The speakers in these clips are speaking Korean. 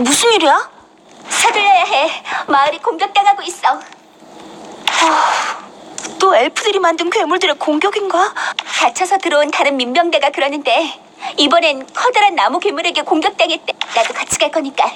씨, 무슨 일이야? 서둘러야 해. 마을이 공격당하고 있어. 또 엘프들이 만든 괴물들의 공격인가? 갇혀서 들어온 다른 민병대가 그러는데 이번엔 커다란 나무 괴물에게 공격당했대. 나도 같이 갈 거니까.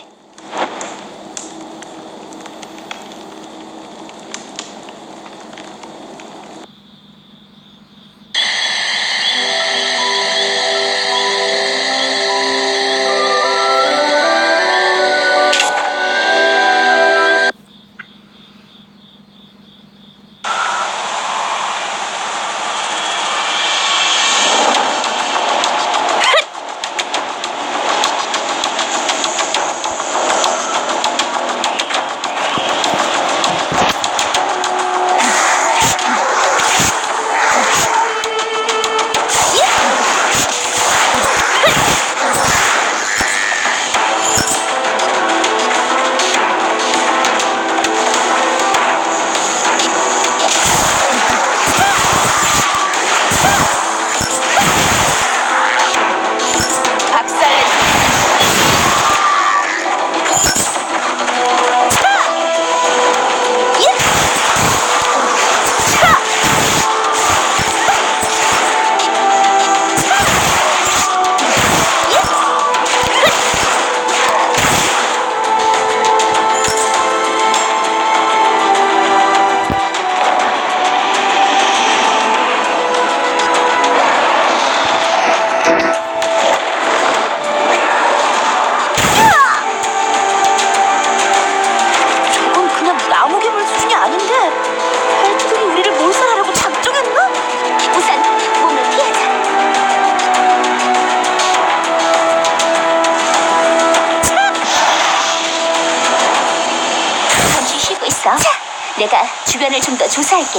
내가 주변을 좀 더 조사할게.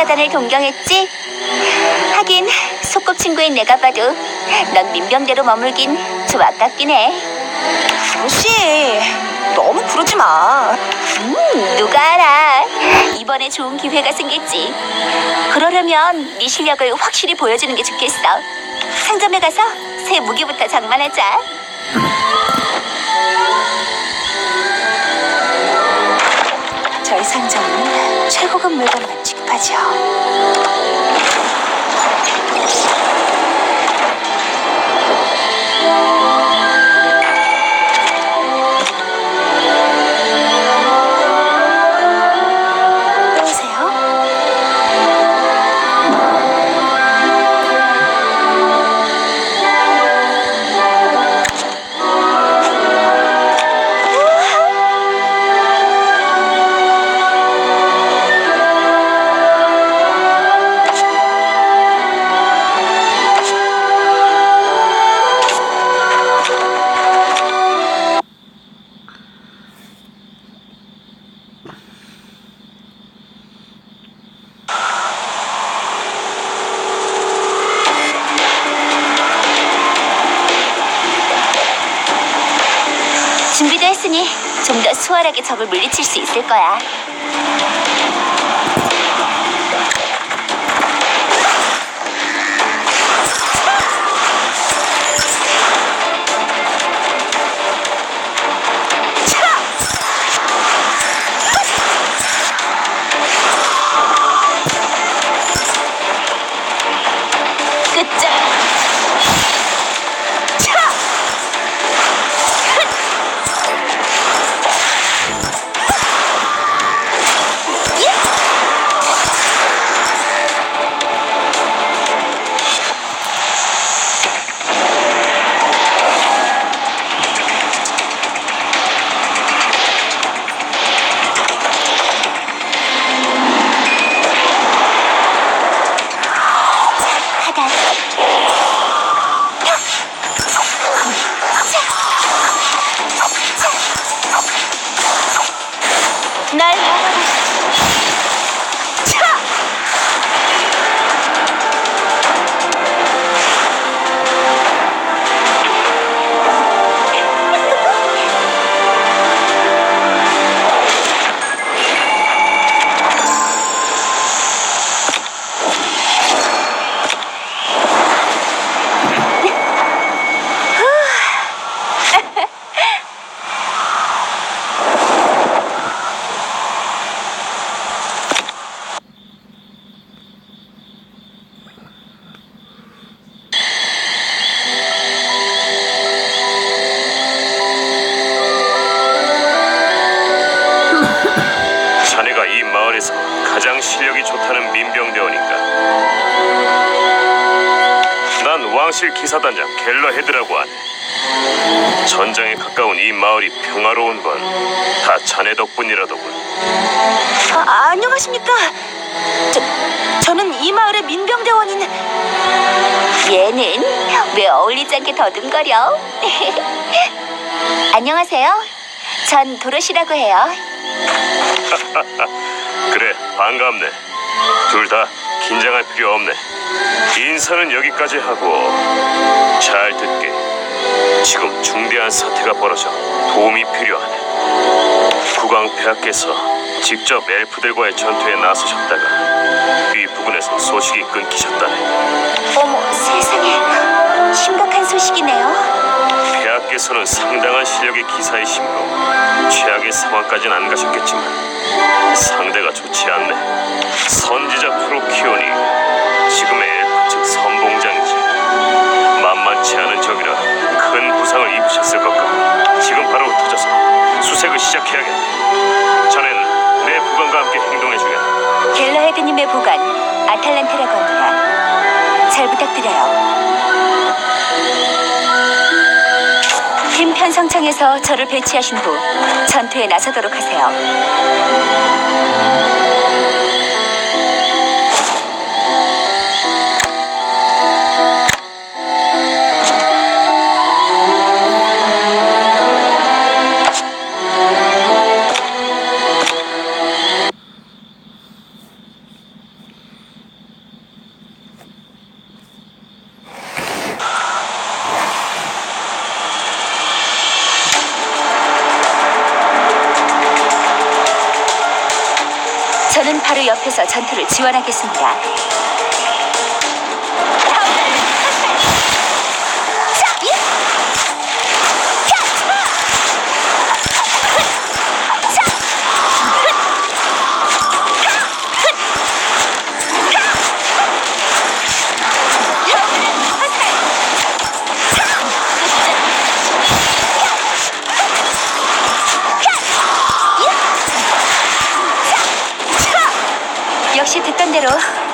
사단을 동경했지? 하긴 소꿉친구인 내가 봐도 넌 민병대로 머물긴 좀 아깝긴 해. 씨, 너무 그러지 마. 음, 누가 알아. 이번에 좋은 기회가 생겼지. 그러려면 네 실력을 확실히 보여주는 게 좋겠어. 상점에 가서 새 무기부터 장만하자. 저희 상점은 최고급 물건만 취급하죠. 여 적을 물리칠 수 있을 거야. 마을이 평화로운 건 다 자네 덕분이라더군. 아, 안녕하십니까? 저, 저는 이 마을의 민병대원인 얘는 왜 어울리지 않게 더듬거려? 안녕하세요. 전 도로시라고 해요. 그래, 반갑네. 둘 다 긴장할 필요 없네. 인사는 여기까지 하고 잘 듣게. 지금 중대한 사태가 벌어져 도움이 필요하네. 국왕 폐하께서 직접 엘프들과의 전투에 나서셨다가 이 부근에서 소식이 끊기셨다네. 어머 세상에 심각한 소식이네요. 폐하께서는 상당한 실력의 기사이시므로 최악의 상황까지는 안 가셨겠지만 상대가 좋지 않네. 시작해야겠네. 자넨 내 부관과 함께 행동해주겠다. 갤러헤드님의 보관 아탈란테라고 합니다. 잘 부탁드려요. 팀 편성청에서 저를 배치하신 후 전투에 나서도록 하세요. 전투를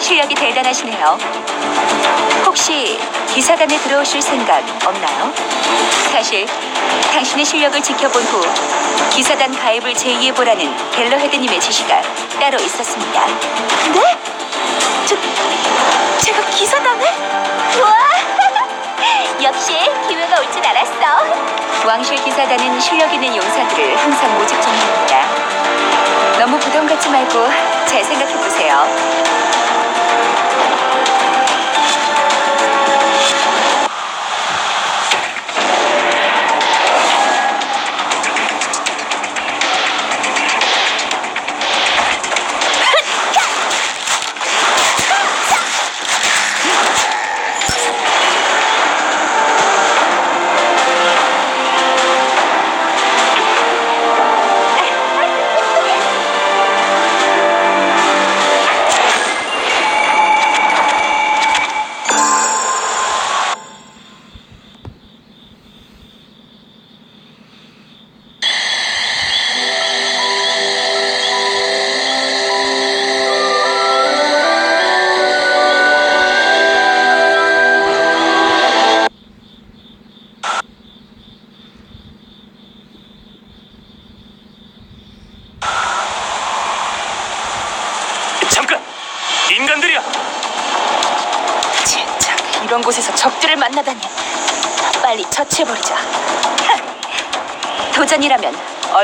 실력이 대단하시네요. 혹시 기사단에 들어오실 생각 없나요? 사실 당신의 실력을 지켜본 후 기사단 가입을 제의해보라는 갤러헤드님의 지시가 따로 있었습니다. 네? 저, 제가 기사단을? 우와! 역시 기회가 올 줄 알았어. 왕실 기사단은 실력 있는 용사들을 항상 모집 중입니다. 너무 부담 갖지 말고 잘 생각해 보세요.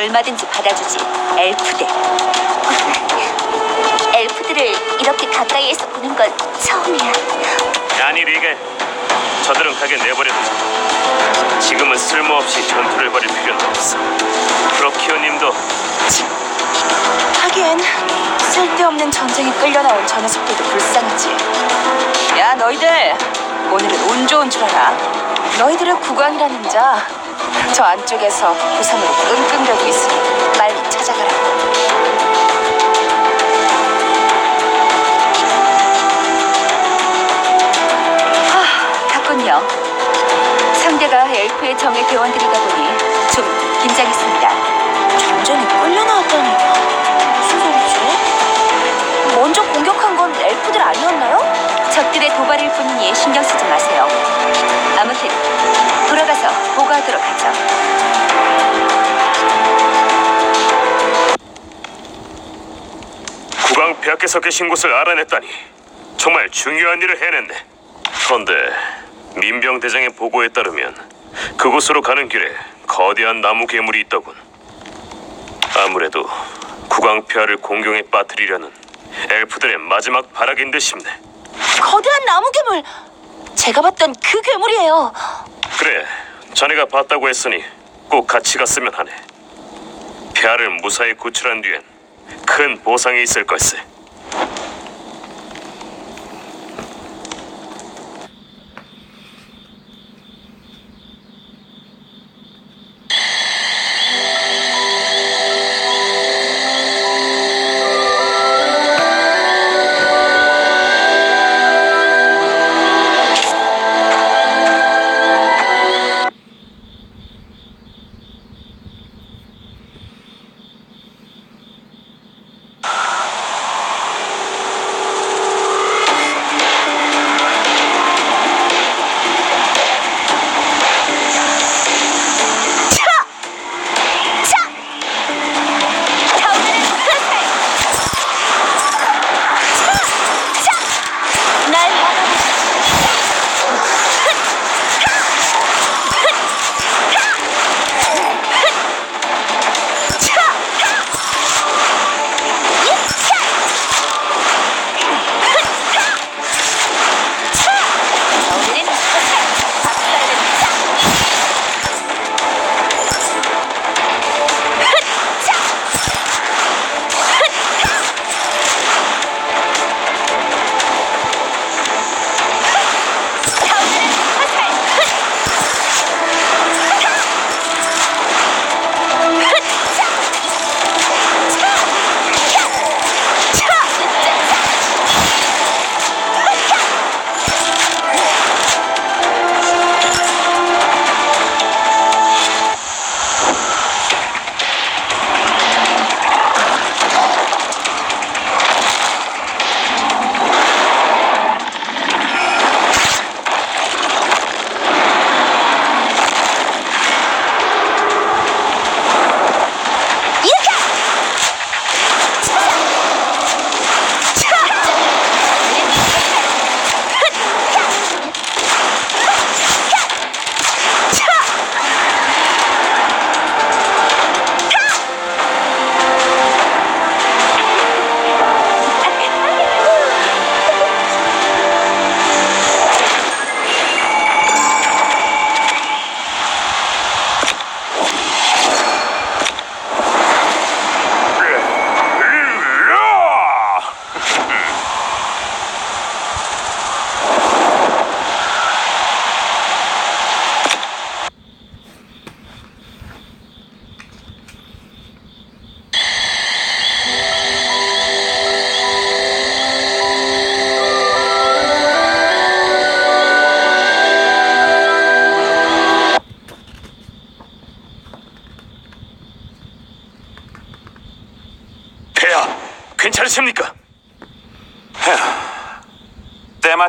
얼마든지 받아주지. 엘프대. 엘프들을 이렇게 가까이에서 보는 건 처음이야. 아니 리게 저들은 가게 내버려두자 지금은 쓸모없이 전투를 벌일 필요는 없어 프로키오님도 하기엔 쓸데없는 전쟁에 끌려나온 저 녀석들도 불쌍하지. 야 너희들 오늘은 운 좋은 줄 알아. 너희들의 국왕이라는 자 저 안쪽에서 부산으로 끙끙대고 있으니 빨리 찾아가라고. 갔군요. 상대가 엘프의 정의 대원들이다 보니 좀 긴장했습니다. 전쟁에 끌려 나왔다니 무슨 소리지? 먼저 공격한 건 엘프들 아니었나요? 적들의 도발일 뿐이니 신경 쓰지 하도록 하죠. 국왕 폐하께서 계신 곳을 알아냈다니 정말 중요한 일을 해냈네 그런데 민병 대장의 보고에 따르면 그곳으로 가는 길에 거대한 나무 괴물이 있더군 아무래도 국왕 폐하를 공경에 빠뜨리려는 엘프들의 마지막 발악인 듯 싶네 거대한 나무 괴물. 제가 봤던 그 괴물이에요. 그래, 자네가 봤다고 했으니 꼭 같이 갔으면 하네. 폐하를 무사히 구출한 뒤엔 큰 보상이 있을 걸세.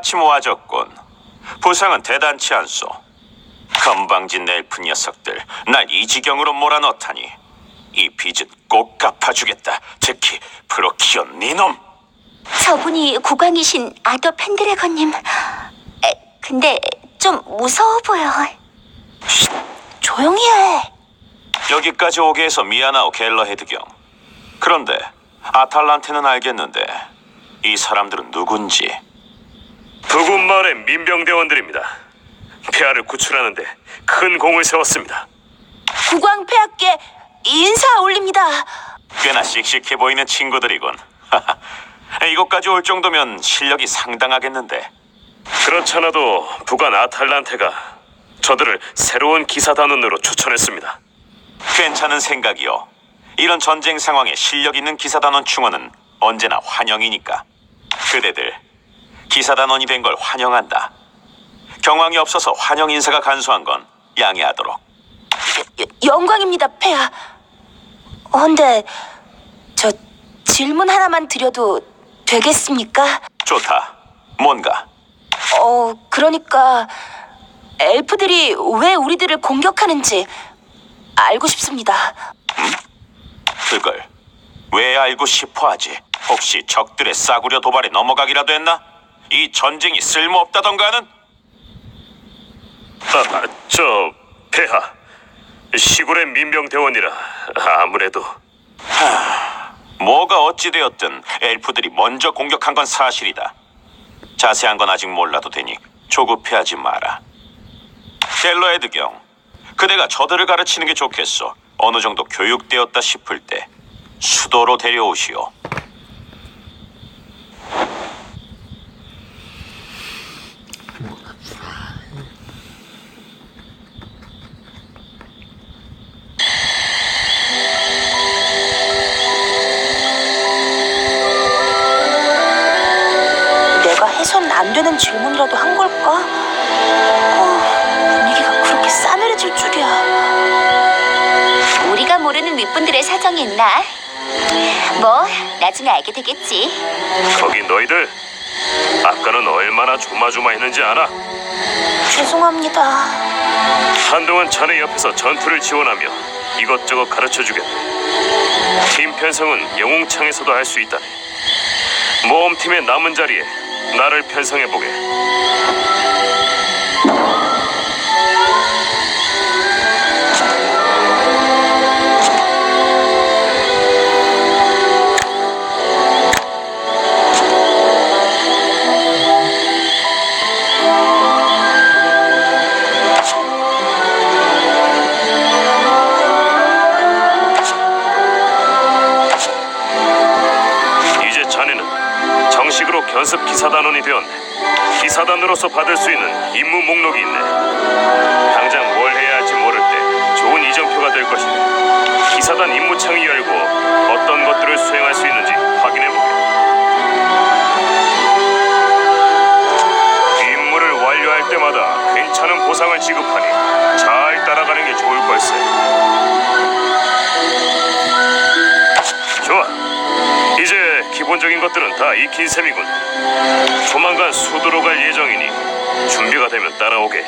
때마침 와줬군. 부상은 대단치 않소. 건방진 엘프 녀석들 날 이 지경으로 몰아넣다니. 이 빚은 꼭 갚아주겠다. 특히 프로키온 니놈. 저분이 국왕이신 아더 펜드래건님. 에, 근데 좀 무서워 보여. 조용히 해. 여기까지 오게 해서 미안하오 갤러 헤드 경. 그런데 아탈란테는 알겠는데 이 사람들은 누군지 부군 마을의 민병대원들입니다. 폐하를 구출하는데 큰 공을 세웠습니다. 국왕 폐하께 인사 올립니다. 꽤나 씩씩해 보이는 친구들이군. 이곳까지 올 정도면 실력이 상당하겠는데 그렇잖아도 부관 아탈란테가 저들을 새로운 기사단원으로 추천했습니다. 괜찮은 생각이요. 이런 전쟁 상황에 실력 있는 기사단원 충원은 언제나 환영이니까. 그대들 기사단원이 된 걸 환영한다. 경황이 없어서 환영 인사가 간소한 건 양해하도록. 여- 영광입니다, 폐하. 근데 저 질문 하나만 드려도 되겠습니까? 좋다. 뭔가 어, 그러니까 엘프들이 왜 우리들을 공격하는지 알고 싶습니다. 그걸 왜 알고 싶어 하지? 혹시 적들의 싸구려 도발에 넘어가기라도 했나? 이 전쟁이 쓸모없다던가는? 아, 저 폐하 시골의 민병대원이라 아무래도 뭐가 어찌되었든 엘프들이 먼저 공격한 건 사실이다. 자세한 건 아직 몰라도 되니 조급해하지 마라. 델러에드 경, 그대가 저들을 가르치는 게 좋겠어. 어느 정도 교육되었다 싶을 때 수도로 데려오시오. 있나? 뭐 나중에 알게 되겠지. 거기 너희들 아까는 얼마나 조마조마했는지 알아? 죄송합니다. 한동안 자네 옆에서 전투를 지원하며 이것저것 가르쳐주겠다. 팀 편성은 영웅창에서도 할 수 있다네. 모험팀의 남은 자리에 나를 편성해보게. 기사단원이 되었네. 기사단으로서 받을 수 있는 임무 목록이 있네. 당장 뭘 해야 할지 모를 때 좋은 이정표가 될 것이네. 기사단 임무 창이 열고 어떤 것들을 수행할 수 있는지 확인해 보게. 임무를 완료할 때마다 괜찮은 보상을 지급하니 잘 따라가는 게 좋을 걸세. 기본적인 것들은 다 익힌 셈이군. 조만간 수도로 갈 예정이니 준비가 되면 따라오게.